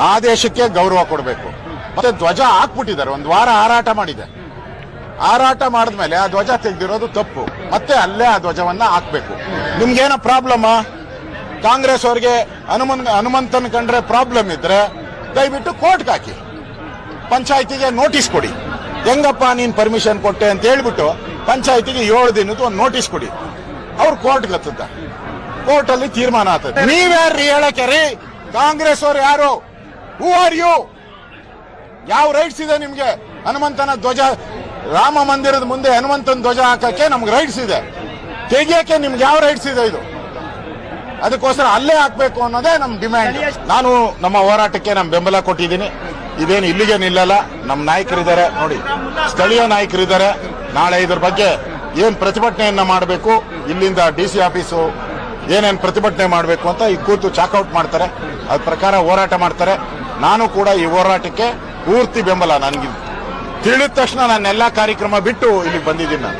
ಆದೇಶಕ್ಕೆ ಗೌರವ ಕೊಡಬೇಕು. ಮತ್ತೆ ಧ್ವಜ ಹಾಕ್ಬಿಟ್ಟಿದ್ದಾರೆ. ಒಂದು ವಾರ ಹಾರಾಟ ಮಾಡಿದೆ. ಹಾರಾಟ ಮಾಡಿದ್ಮೇಲೆ ಆ ಧ್ವಜ ತೆಗೆದಿರೋದು ತಪ್ಪು. ಮತ್ತೆ ಅಲ್ಲೇ ಆ ಧ್ವಜವನ್ನ ಹಾಕ್ಬೇಕು. ನಿಮ್ಗೇನೋ ಪ್ರಾಬ್ಲಮ್ ಕಾಂಗ್ರೆಸ್ ಅವ್ರಿಗೆ ಹನುಮನ್, ಹನುಮಂತನ್ ಕಂಡ್ರೆ ಪ್ರಾಬ್ಲಮ್ ಇದ್ರೆ ದಯವಿಟ್ಟು ಕೋರ್ಟ್ ಹಾಕಿ. ಪಂಚಾಯತಿಗೆ ನೋಟಿಸ್ ಕೊಡಿ. ಹೆಂಗಪ್ಪ ನೀನ್ ಪರ್ಮಿಷನ್ ಕೊಟ್ಟೆ ಅಂತ ಹೇಳ್ಬಿಟ್ಟು ಪಂಚಾಯತಿಗೆ ಏಳು ದಿನದ ಒಂದು ನೋಟಿಸ್ ಕೊಡಿ. ಅವ್ರು ಕೋರ್ಟ್ಗೆ ಹತ್ತದ ಕೋರ್ಟ್ ಅಲ್ಲಿ ತೀರ್ಮಾನ ಆಗ್ತದೆ. ನೀವ್ಯಾರ್ರಿ ಹೇಳಕ್ಕೆ ರೀ? ಕಾಂಗ್ರೆಸ್ ಅವ್ರು ಯಾರು? ಹೂ ಆರ್ ಯು ಯಾವ ರೈಟ್ಸ್ ಇದೆ ನಿಮಗೆ? ಹನುಮಂತನ ಧ್ವಜ, ರಾಮ ಮಂದಿರದ ಮುಂದೆ ಹನುಮಂತನ ಧ್ವಜ ಹಾಕಕ್ಕೆ ನಮ್ಗೆ ರೈಟ್ಸ್ ಇದೆ. ತೆಗಿಯಕ್ಕೆ ನಿಮ್ಗೆ ಯಾವ ರೈಟ್ಸ್ ಇದೆ ಇದು? ಅದಕ್ಕೋಸ್ಕರ ಅಲ್ಲೇ ಹಾಕ್ಬೇಕು ಅನ್ನೋದೇ ನಮ್ಮ ಡಿಮ್ಯಾಂಡ್ ನಾನು ನಮ್ಮ ಹೋರಾಟಕ್ಕೆ ನಮ್ಮ ಬೆಂಬಲ ಕೊಟ್ಟಿದ್ದೀನಿ. ಇದೇನು ಇಲ್ಲಿಗೆ ನಿಲ್ಲಲ್ಲ. ನಮ್ಮ ನಾಯಕರಿದ್ದಾರೆ. ನೋಡಿ, ಸ್ಥಳೀಯ ನಾಯಕರಿದ್ದಾರೆ. ನಾಳೆ ಇದ್ರ ಬಗ್ಗೆ ಏನ್ ಪ್ರತಿಭಟನೆಯನ್ನ ಮಾಡಬೇಕು? ಇಲ್ಲಿಂದ ಡಿ ಸಿ ಆಫೀಸು ಏನೇನು ಪ್ರತಿಭಟನೆ ಮಾಡಬೇಕು ಅಂತ ಈ ಕೂತು ಚಾಕೌಟ್ ಮಾಡ್ತಾರೆ. ಅದ್ರ ಪ್ರಕಾರ ಹೋರಾಟ ಮಾಡ್ತಾರೆ. ನಾನು ಕೂಡ ಈ ಹೋರಾಟಕ್ಕೆ ಪೂರ್ತಿ ಬೆಂಬಲ ನನಗೆ ತಿಳಿದ ತಕ್ಷಣ ನಾನು ಕಾರ್ಯಕ್ರಮ ಬಿಟ್ಟು ಇಲ್ಲಿಗೆ ಬಂದಿದ್ದೀನಿ ನಾನು.